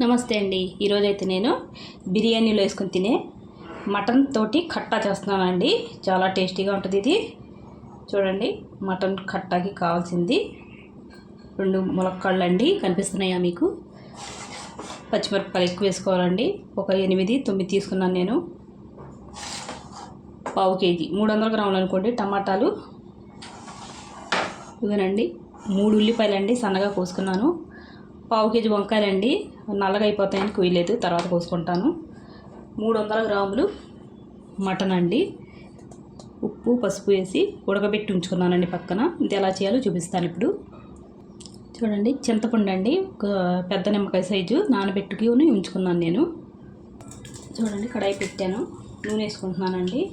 నమస్తే అండి. ఈరోజైతే నేను బిర్యానీలో వేసుకొని తినే మటన్ తోటి కట్టా చేస్తున్నానండి. చాలా టేస్టీగా ఉంటుంది ఇది. చూడండి మటన్ కట్టాకి కావాల్సింది రెండు ములక్కాళ్ళు అండి కనిపిస్తున్నాయా మీకు? పచ్చిమిరపకాయలు ఎక్కువ వేసుకోవాలండి. ఒక ఎనిమిది తొమ్మిది తీసుకున్నాను నేను. పావు కేజీ. మూడు వందల గ్రాములు అనుకోండి టమాటాలు. ఇవేనండి మూడు ఉల్లిపాయలు అండి సన్నగా కోసుకున్నాను. పావు కేజీ వంకాయలండి నల్లగా అయిపోతాయని కుయ్యలేదు తర్వాత కోసుకుంటాను. మూడు వందల గ్రాములు మటన్ అండి. ఉప్పు పసుపు వేసి ఉడకబెట్టి ఉంచుకున్నానండి పక్కన. ఇది ఎలా చేయాలో చూపిస్తాను ఇప్పుడు. చూడండి చింతపండు అండి. ఒక పెద్ద నిమ్మకాయ సైజు. నానబెట్టుకి ఉంచుకున్నాను నేను. చూడండి కడాయి పెట్టాను. నూనె వేసుకుంటున్నానండి.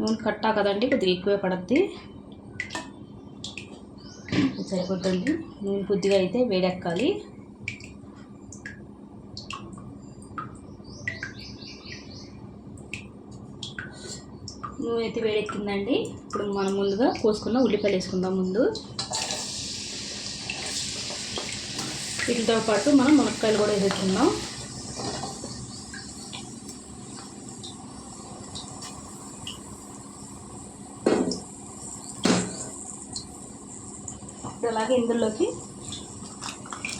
నూనె కట్టా కదండి కొద్దిగా ఎక్కువే పడద్ది. సరిపోతుంది. నూనె కొద్దిగా అయితే వేడెక్కాలి. నూనె అయితే వేడెక్కిందండి. ఇప్పుడు మనం ముందుగా కోసుకున్న ఉల్లిపాయలు వేసుకుందాం ముందు. వీటితో పాటు మనం మునక్కాయలు కూడా వేసుకుందాం. ఇప్పుడు అలాగే ఇందులోకి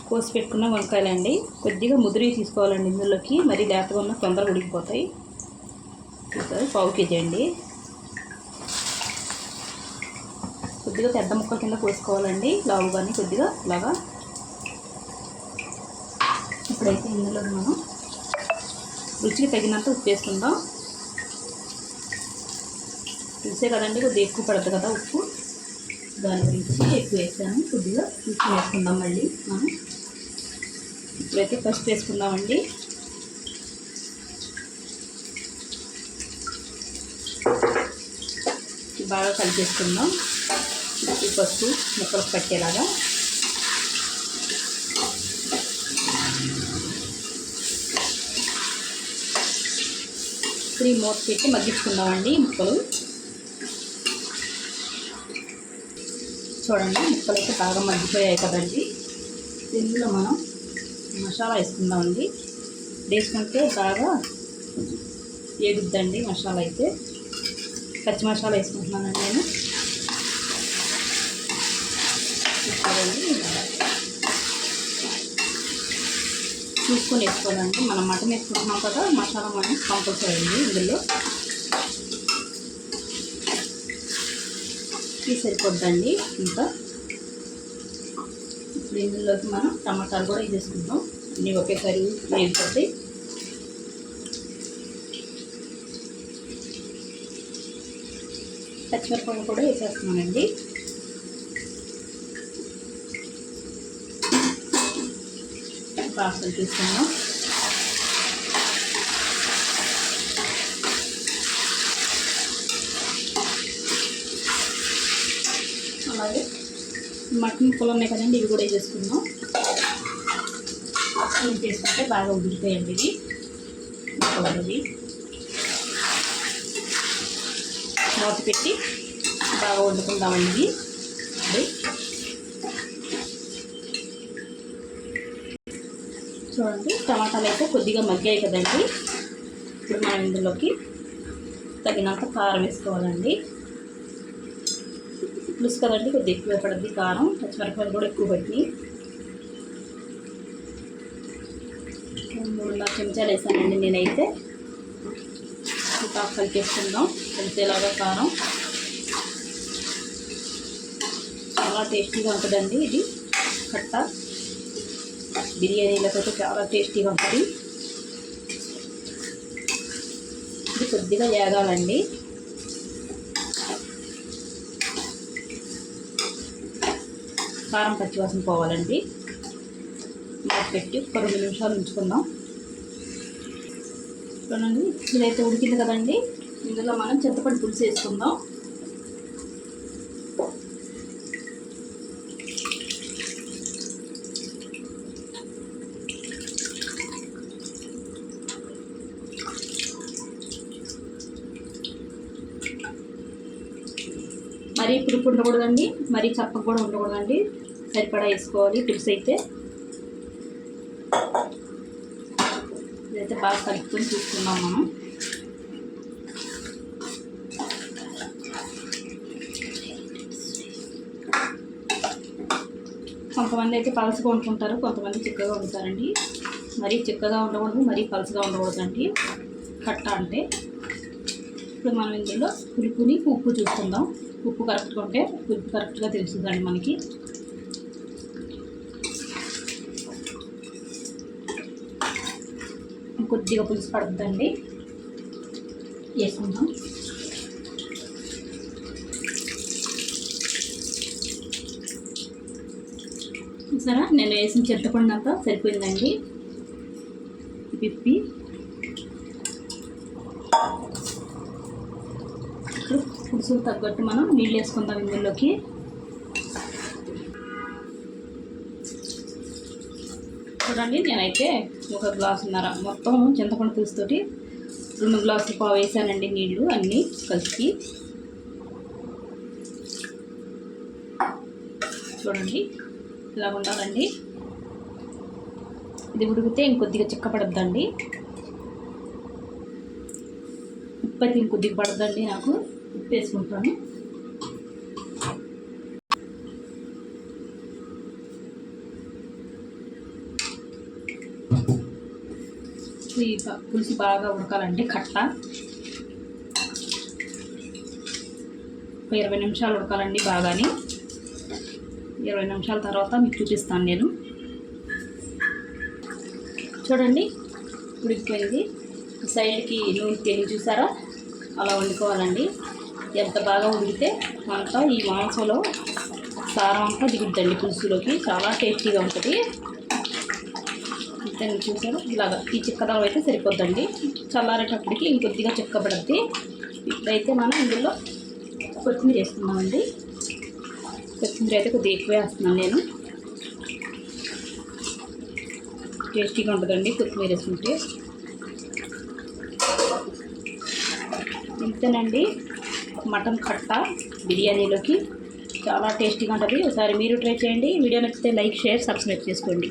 కోసి పెట్టుకున్న వంకాయలండి. కొద్దిగా ముదిరి తీసుకోవాలండి ఇందులోకి. మరి లేతగా ఉన్న తొందరగా ఉడికిపోతాయి. చూసారు? పావు కేజీ అండి. కొద్దిగా పెద్ద ముక్కల కింద కోసుకోవాలండి. లావు కానీ కొద్దిగా ఇలాగా ఇప్పుడైతే ఇందులో మనం రుచికి తగినంత ఉప్పు వేసుకుందాం. చూసే కదండి కొద్దిగా ఎక్కువ పడుతుంది కదా ఉప్పు. దాని గురించి ఎక్కువ వేసాను. కొద్దిగా ఉప్పు వేసుకుందాం మళ్ళీ మనం. ఇప్పుడైతే ఫస్ట్ వేసుకుందామండి. బాగా కలిపేసుకుందాం. ఈ పసుపు ముక్కలకు పట్టేలాగా. ఇప్పుడు ఈ మూత పెట్టి మగ్గించుకుందామండి ముక్కలు. చూడండి ముక్కలు అయితే బాగా మగ్గిపోయాయి కదండి. ఇందులో మనం మసాలా వేసుకుందామండి. వేసుకుంటే బాగా ఏగుద్దండి మసాలా అయితే. పచ్చి మసాలా వేసుకుంటున్నానండి నేను. చూసుకోండి చూసుకొని వేసుకోవాలండి. మనం మటన్ వేసుకుంటున్నాం కదా మసాలా మనం కంపల్సరీ అండి ఇందులో. ఇది సరిపోద్దండి. ఇంకా ఇప్పుడు ఇందులోకి మనం టమాటాలు కూడా వేసేసుకుందాం. అన్నీ ఒకేసారి వేయకపోతే పచ్చిమిరపకాయలు కూడా వేసేస్తున్నానండి. పార్సల్ తీసుకున్నాం అలాగే మటన్ ముక్కలు ఉన్నాయి కదండి ఇవి కూడా వేసేసుకుందాం ఇవి చేసుకుంటే బాగా ఉడుకుతాయండి ఇవి. ముక్కలు మూత పెట్టి బాగా వండుకుందామండి ఇవి. చూడండి టమాటాలు అయితే కొద్దిగా మగ్గాయి కదండి. ఇప్పుడు మనం ఇందులోకి తగినంత కారం వేసుకోవాలండి. పులుసు కదండి కొద్దిగా ఎక్కువ పడుద్ది కారం పచ్చిమిరపకాయలు కూడా ఎక్కువ పట్టినాయి. మూడున్నర చెంచాలు వేసానండి నేనైతే. ఇంకా కలిపేసుకుందాం. కలిసేలాగా కారం. చాలా టేస్టీగా ఉంటుందండి ఇది కట్ట. బిర్యానీలతో చాలా టేస్టీగా ఉంటుంది. ఇది కొద్దిగా వేగాలండి. కారం పచ్చివాసన పోవాలండి. పెట్టి ఒక రెండు నిమిషాలు ఉంచుకుందాం. చూడండి ఇదైతే ఉడికింది కదండి. ఇందులో మనం చింతపండు పులుసు వేసుకుందాం. మరీ పులుపు ఉండకూడదండి మరీ చప్పగా కూడా ఉండకూడదండి. సరిపడా వేసుకోవాలి పులుసు అయితే. ఇదైతే బాగా కలుపుకొని చూసుకున్నాం మనం. కొంతమంది అయితే పలసగా వండుకుంటారు కొంతమంది చిక్కగా వండుతారండి. మరీ చిక్కగా ఉండకూడదు మరీ పలసగా ఉండకూడదండి. కట్ట అంటే. ఇప్పుడు మనం ఇందులో పులుపుని ఉప్పు చూసుకుందాం. ఉప్పు కరెక్ట్గా ఉంటే ఉప్పు కరెక్ట్గా తెలుస్తుందండి మనకి. కొద్దిగా పులుసు పడుతుందండి. వేసుకుందాం. సరే నేను వేసిన చింతపండు అంతా సరిపోయిందండి. విప్పి ఇప్పుడు పులుసుకు తగ్గట్టు మనం నీళ్ళు వేసుకుందాం ఇందులోకి. చూడండి నేనైతే ఒక గ్లాసున్నర మొత్తం చింతపండు పులుసుతోటి రెండు గ్లాసులు పావు వేసానండి నీళ్ళు అన్నీ కలిసి చూడండి ఇలా ఉండాలండి. ఇది ఉడికితే ఇంకొద్దిగా చిక్క పడద్దండి ఉప్పు అయితే ఇంకొద్దిగా పడద్దండి నాకు. ఉప్పు వేసుకుంటాను ఈ పులుసు బాగా ఉడకాలంటే కట్ట. ఒక ఇరవై నిమిషాలు ఉడకాలండి బాగాని. ఇరవై నిమిషాల తర్వాత మీకు చూపిస్తాను నేను. చూడండి ఉడికిపోయింది. సైడ్కి నూనె తేలి చూసారా? అలా వండుకోవాలండి. ఎంత బాగా ఉడికితే అంతా ఈ మాంసంలో సారం అంతా దిగుద్దండి పులుసులోకి. చాలా టేస్టీగా ఉంటుంది. అంతే చూసారు? ఇలాగా ఈ చిక్కదనం అయితే సరిపోద్దండి. చల్లారేటప్పటికి ఇంకొద్దిగా చిక్కబడుద్ది ఇప్పుడైతే మనం ఇందులో కొత్తిమీర వేసుకున్నామండి కొత్తిమీర అయితే కొద్దిగా ఎక్కువ వేస్తున్నాను నేను. టేస్టీగా ఉంటుందండి కొత్తిమీర వేసుకుంటే. ఇంతేనండి. మటన్ కట్ట బిర్యానీలోకి. చాలా టేస్టీగా ఉంటుంది. ఒకసారి మీరు ట్రై చేయండి. వీడియో నచ్చితే లైక్ షేర్ సబ్స్క్రైబ్ చేసుకోండి.